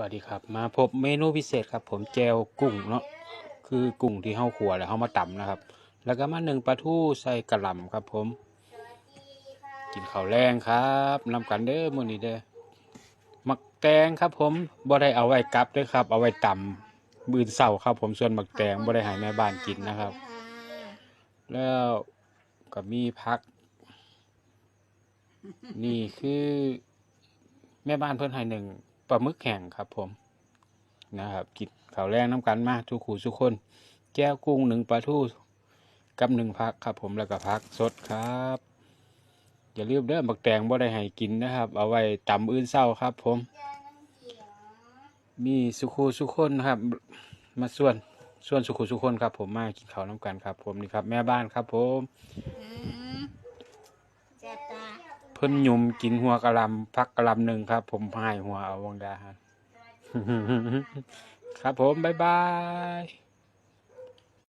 วัสดีครับ มาพบเมนูพิเศษครับ ผมแจวกุ้งเนาะคือกุ้งที่เฮาขัวแล้วเฮามาตำนะครับ แล้วก็มาหนึ่งปลาทูใส่กระหล่ำครับ ผม กินข้าวแรงครับนำกันเด้อมื้อนี้เด้อมักแตงครับ ผมบ่ได้เอาไว้กลับเด้อครับ เอาไว้ตำมื้อเช้าครับ ผมส่วนมักแตงบ่ได้ให้แม่บ้านกินนะครับ แล้วก็มีพัก นี่คือแม่บ้านเพิ่นให้หนึ่ง ปลาหมึกแห้งครับผมนะครับกินข้าวแรงน้ำกันมากทุกขู่ทุกคน แก้วกุ้งหนึ่งปลาทูกับหนึ่งพักครับผมแล้วก็พักสดครับ อย่าลืมเด้อบักแตงบ่ได้ให้กินนะครับ เอาไว้ตำอื่นเศร้าครับ ผม มีสุขูสุขคนครับ มาส่วนส่วนสุขูสุขคนครับ ผมมากินข้าวน้ำกันครับ ผมนี่ครับ แม่บ้านครับ ผม เพิ่นยมกินหัวกะลำพักกะลำหนึ่งครับ ผมพายหัวเอาวังดาฮะครับผม บ๊ายบาย